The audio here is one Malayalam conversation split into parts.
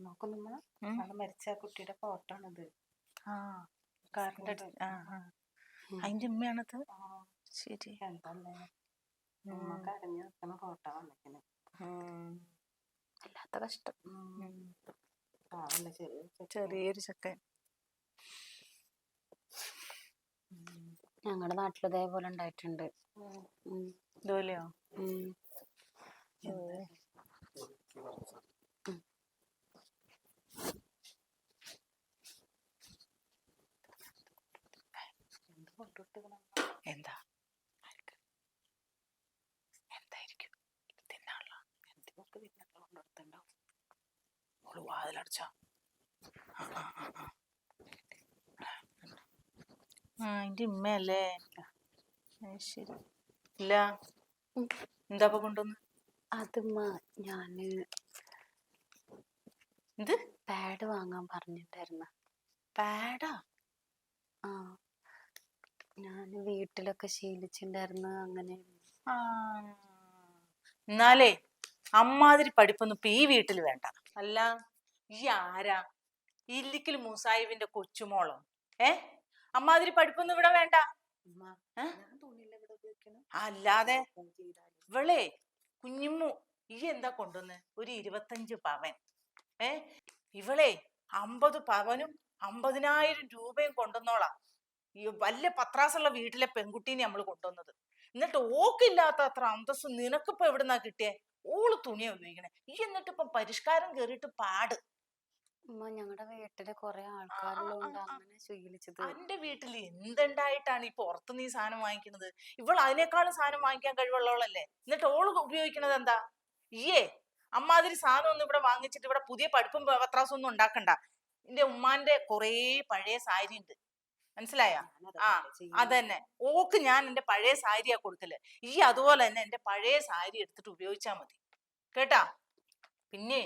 നോക്കുന്നുമ്മ മരിച്ച ആ കുട്ടിയുടെ ഫോട്ടോ ആണിത് ആ കാറിന്റെ ആ ആ. അതിന്റെ ഉമ്മയാണത്? ശരി. എന്തല്ലേ നിൽക്കുന്ന ഫോട്ടോ വല്ലാത്ത കഷ്ടം. ചെറിയൊരു ചെക്കൻ. ഞങ്ങളുടെ നാട്ടിൽ ഇതേപോലെ ഉണ്ടായിട്ടുണ്ട്. ഉം. ഓൾ വാതിലടച്ചോ ആ എന്റെ ഉമ്മയല്ലേ ശരി. ഇല്ല. എന്താ കൊണ്ടുവന്ന്? അതുമ്മ ഞാൻ എന്ത്? പാഡ് വാങ്ങാൻ പറഞ്ഞിട്ടായിരുന്നു പാഡാ? ആ. ഞാൻ വീട്ടിലൊക്കെ ശീലിച്ചിട്ടുണ്ടായിരുന്നു അങ്ങനെ. എന്നാലേ അമ്മാതിരി പഠിപ്പൊന്നും ഇപ്പൊ ഈ വീട്ടിൽ വേണ്ട. അല്ല. ഈ ആരാ? ഇല്ലിക്കൽ മൂസായിവിന്റെ കൊച്ചുമോളോ? ഏ? അമ്മാതിരി പഠിപ്പൊന്നും ഇവിടെ വേണ്ട? അല്ലാതെ ഇവളെ കുഞ്ഞുമ്മു ഈ എന്താ കൊണ്ടുവന്ന്? ഒരു ഇരുപത്തഞ്ച് പവൻ. ഏ? ഇവളെ അമ്പത് പവനും അമ്പതിനായിരം രൂപയും കൊണ്ടുവന്നോളാം. ഈ വല്ല പത്രാസുള്ള വീട്ടിലെ പെൺകുട്ടീനെ നമ്മൾ കൊണ്ടുവന്നത്. എന്നിട്ട് ഓക്കില്ലാത്ത അത്ര അന്തസ് നിനക്കിപ്പോ എവിടുന്നാ കിട്ടിയേ? ഓൾ തുണിയാ ഉപയോഗിക്കണേ. ഈ എന്നിട്ട് ഇപ്പം പരിഷ്കാരം കേറിയിട്ട് പാട്. ഉമ്മ ഞങ്ങളുടെ വീട്ടിൽ കൊറേ ആൾക്കാരുള്ളതുകൊണ്ട്. അങ്ങനെ ശീലിച്ചത്. അന്റെ വീട്ടിൽ എന്തുണ്ടായിട്ടാണ് ഈ പുറത്ത് നീ സാധനം വാങ്ങിക്കുന്നത്? ഇവൾ അതിനേക്കാളും സാധനം വാങ്ങിക്കാൻ കഴിവുള്ളവളല്ലേ? എന്നിട്ട് ഓൾ ഉപയോഗിക്കുന്നത് എന്താ? ഈയേ അമ്മാതിരി സാധനം ഒന്നും ഇവിടെ വാങ്ങിച്ചിട്ട് ഇവിടെ പുതിയ പഠിപ്പും പത്രാസും ഒന്നും ഉണ്ടാക്കണ്ട. എന്റെ ഉമ്മാന്റെ കൊറേ പഴയ സാരി ഉണ്ട് മനസ്സിലായ? ആ അതന്നെ. ഓക്ക് ഞാൻ എന്റെ പഴയ സാരിയാ കൊടുക്കൽ. ഈ അതുപോലെ തന്നെ എന്റെ പഴയ സാരി എടുത്തിട്ട് ഉപയോഗിച്ചാ മതി. കേട്ടാ? പിന്നെ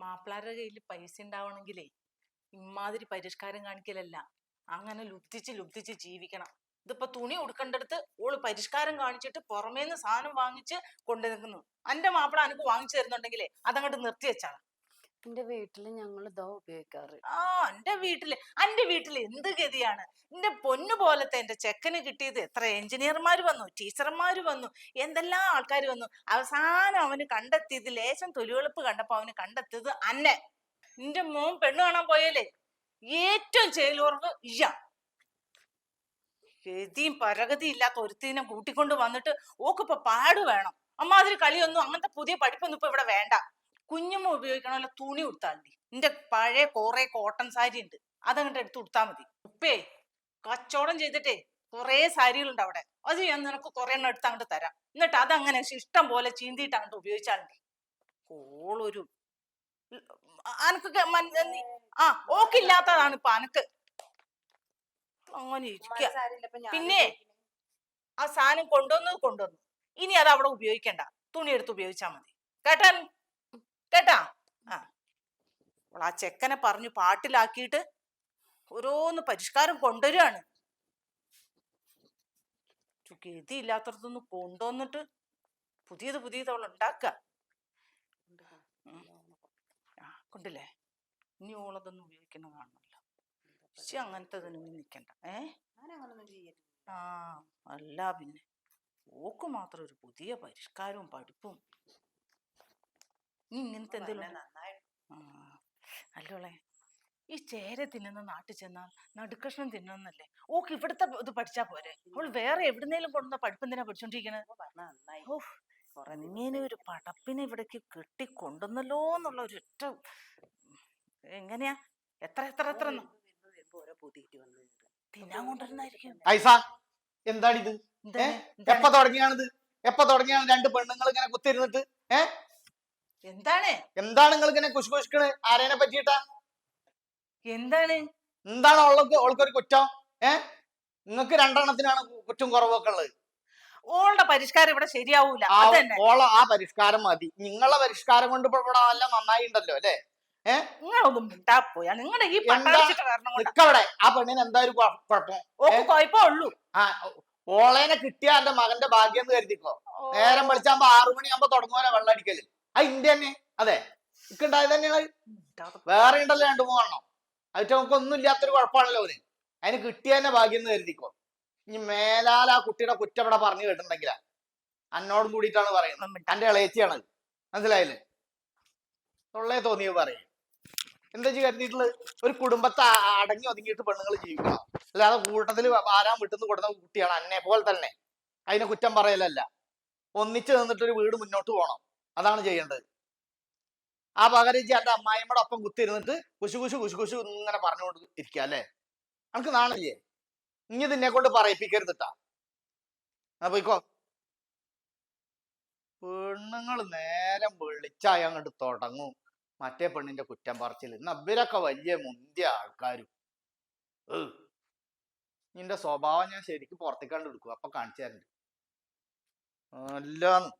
മാപ്പിളാരുടെ കയ്യിൽ പൈസ ഉണ്ടാവണമെങ്കിലേ ഇമാതിരി പരിഷ്കാരം കാണിക്കലല്ല. അങ്ങനെ ലുപ്തിച്ച് ലുപ്തിച്ച് ജീവിക്കണം. ഇതിപ്പോ തുണി ഉടുക്കേണ്ടടുത്ത് ഓൾ പരിഷ്കാരം കാണിച്ചിട്ട് പുറമേന്ന് സാധനം വാങ്ങിച്ച് കൊണ്ടു നിൽക്കുന്നു എന്റെ മാപ്പിള അനക്ക് വാങ്ങിച്ചു തരുന്നുണ്ടെങ്കിലേ അതങ്ങോട്ട് നിർത്തി വെച്ചാളാ. എന്റെ വീട്ടിൽ ഞങ്ങൾ ഇതാ ഉപയോഗിക്കാറ്. ആ എന്റെ വീട്ടിൽ എന്റെ വീട്ടിൽ എന്ത് ഗതിയാണ്? എന്റെ പൊന്നു പോലത്തെ എന്റെ ചെക്കന് കിട്ടിയത് എത്ര? എഞ്ചിനീയർമാര് വന്നു ടീച്ചർമാര് വന്നു എന്തെല്ലാം ആൾക്കാർ വന്നു. അവസാനം അവന് കണ്ടെത്തിയത് ലേശം തൊലിവെളുപ്പ് കണ്ടപ്പോ അവന് കണ്ടെത്തിയത് അന്നെ. നിന്റെ മോൻ പെണ്ണ് കാണാൻ പോയല്ലേ? ഏറ്റവും ചെയ്യലുറവ് ഇയാ. ഗതിയും പരഗതി ഇല്ലാത്ത ഒരുത്തിനെ കൂട്ടിക്കൊണ്ട് വന്നിട്ട് ഓക്കിപ്പോ പാട് വേണം. അമ്മാതിരി കളിയൊന്നും അങ്ങനത്തെ പുതിയ പഠിപ്പൊന്നും ഇപ്പൊ ഇവിടെ വേണ്ട. കുഞ്ഞുമ്മ ഉപയോഗിക്കണ പോലെ തുണി ഉടുത്താൽ മതി. നിന്റെ പഴയ കോറെ കോട്ടൺ സാരി ഉണ്ട് അതങ്ങോട്ട് എടുത്ത് ഉടുത്താ മതി. ഉപ്പേ കച്ചവടം ചെയ്തിട്ടേ കുറേ സാരികളുണ്ട് അവിടെ. അത് ഞാൻ നിനക്ക് കുറെ എണ്ണം എടുത്ത് അങ്ങോട്ട് തരാം. എന്നിട്ട് അതങ്ങനെ ഇഷ്ടം പോലെ ചീന്തിയിട്ട് അങ്ങോട്ട് ഉപയോഗിച്ചാൽ മതി. ഓളൊരു അനക്ക് ആ ഓക്കില്ലാത്തതാണ് ഇപ്പൊ അനക്ക്. അങ്ങനെ ഇരിക്കുക പിന്നെ ആ സാധനം കൊണ്ടുവന്നത് കൊണ്ടുവന്നു. ഇനി അത് അവിടെ ഉപയോഗിക്കണ്ട. തുണി എടുത്ത് ഉപയോഗിച്ചാൽ മതി. കേട്ടാ നീ? കേട്ടാ? ആ. അവൾ ആ ചെക്കനെ പറഞ്ഞു പാട്ടിലാക്കിയിട്ട് ഓരോന്ന് പരിഷ്കാരം കൊണ്ടുവരികയാണ്. ഗതിയില്ലാത്തടത്തൊന്ന് കൊണ്ടുവന്നിട്ട് പുതിയത് പുതിയത് അവൾ ഉണ്ടാക്കുക. ആ കൊണ്ടില്ലേ? ഇനി ഓളതൊന്നും ഉപയോഗിക്കുന്ന കാണുന്നില്ല. പക്ഷെ അങ്ങനത്തെ ഇതിനൊന്നും നിൽക്കണ്ട. ഏ? ആ അല്ല പിന്നെ. ഓക്ക് മാത്രം ഒരു പുതിയ പരിഷ്കാരവും പഠിപ്പും നീ ഇങ്ങനത്തെ എന്തെങ്കിലും അല്ലോളെ. ഈ ചേര തിന്നുന്ന നാട്ടിൽ ചെന്നാൽ നടുക്കഷ്ണം തിന്നുന്നല്ലേ? ഓക്ക് ഇവിടുത്തെ ഇത് പഠിച്ചാ പോരെ. അവൾ വേറെ എവിടുന്നേലും കൊണ്ടുവന്ന പഠിപ്പ് എന്തിനാ പഠിച്ചോണ്ടിരിക്കണത് ഓ ഇങ്ങനെ ഒരു പടപ്പിനെ ഇവിടേക്ക് കെട്ടി കൊണ്ടുവന്നല്ലോ എന്നുള്ള ഒരു ഒറ്റ എങ്ങനെയാ? എത്ര എത്ര എത്ര ന്ന്? തിന്നാൻ കൊണ്ടുവരുന്നായിരിക്കും എന്താണിത്? എന്താണ്? എപ്പ? തുടങ്ങിയാണിത്? എപ്പ തുടങ്ങിയാണ് രണ്ട് പെണ്ണുങ്ങൾ ഇങ്ങനെ കുത്തിരുന്നിട്ട് ഏ? എന്താണ്? എന്താണ് നിങ്ങൾ ഇങ്ങനെ കുശുകുശിക്കണ്? ആരേനെ പറ്റിയിട്ടാ? എന്താണ്? എന്താണ് ഓൾക്ക് ഓൾക്കൊരു കുറ്റം? ഏ? നിങ്ങൾക്ക് രണ്ടെണ്ണത്തിനാണ് കുറ്റം കുറവൊക്കെ ഉള്ളത്. ഓളുടെ പരിഷ്കാരം ഇവിടെ ശരിയാവൂല. ഓള ആ പരിഷ്കാരം മതി. നിങ്ങളെ പരിഷ്കാരം കൊണ്ട് ഇവിടെ എല്ലാം നന്നായി ഉണ്ടല്ലോ അല്ലെ നിങ്ങളൊന്നും മിണ്ടാ പോയാ നിങ്ങളുടെ ഈ ആ പെണ്ണിന് എന്താ ഒരു കുഴ- കുഴപ്പം? ഓക്ക് കുഴപ്പമേ ഉള്ളൂ. ആ ഓളേനെ കിട്ടിയ എന്റെ മകന്റെ ഭാഗ്യം എന്ന് കരുതിക്കോ? നേരം വിളിച്ചാകുമ്പോ ആറു മണിയാകുമ്പോ വെള്ളം വെള്ളടിക്കൽ ആ ഇന്ത്യ തന്നെ. അതെ. ഇക്കുണ്ടായത് തന്നെയാണ് വേറെ ഉണ്ടല്ലോ രണ്ടു മൂന്നെണ്ണം. അതിട്ട് നമുക്ക് ഒന്നും ഇല്ലാത്തൊരു കുഴപ്പമാണല്ലോ അവന് അതിന് കിട്ടിയതന്നെ ഭാഗ്യം എന്ന് കരുതിക്കോ. ഇനി മേലാൽ ആ കുട്ടിയുടെ കുറ്റം ഇവിടെ പറഞ്ഞു കേട്ടിട്ടുണ്ടെങ്കിലാ. അന്നോടും കൂടിയിട്ടാണ് പറയുന്നത്. തന്റെ ഇളയച്ചിയാണ് മനസ്സിലായില്ലേ? തൊള്ളേ തോന്നിയത് പറയും. എന്താ വെച്ച് കരുതിയിട്ടുള്ളത്? ഒരു കുടുംബത്തെ അടങ്ങി ഒതുങ്ങിയിട്ട് പെണ്ണുങ്ങൾ ജീവിക്കണം. അല്ലാതെ കൂട്ടത്തിൽ ആരാൻ വിട്ടുന്ന് കൊടുത്ത കുട്ടിയാണ് അന്നെ പോലെ തന്നെ. അതിനെ കുറ്റം പറയലല്ല. ഒന്നിച്ച് നിന്നിട്ടൊരു വീട് മുന്നോട്ട് പോകണം അതാണ് ചെയ്യേണ്ടത്. ആ പകരം എന്റെ അമ്മായിമ്മയുടെ ഒപ്പം കുത്തിരുന്നിട്ട് കുശു കുശു കുശു കുശു ഇങ്ങനെ പറഞ്ഞുകൊണ്ട് ഇരിക്കുക അല്ലേ? നമുക്ക് നാണില്ലേ? ഇനി ഇതിനെ കൊണ്ട് പറയിപ്പിക്കരുതിട്ടാ ആ പോയിക്കോ. പെണ്ണുങ്ങൾ നേരം വിളിച്ചായ അങ്ങോട്ട് തുടങ്ങും. മറ്റേ പെണ്ണിന്റെ കുറ്റം പറച്ചിൽ ഇന്ന് അവരൊക്കെ വലിയ മുന്തിയ ആൾക്കാരും. നിന്റെ സ്വഭാവം ഞാൻ ശരിക്കും പുറത്തേക്കാണ്ട് എടുക്കും. അപ്പൊ കാണിച്ചു തരണ്ട്. അല്ലാന്ന്.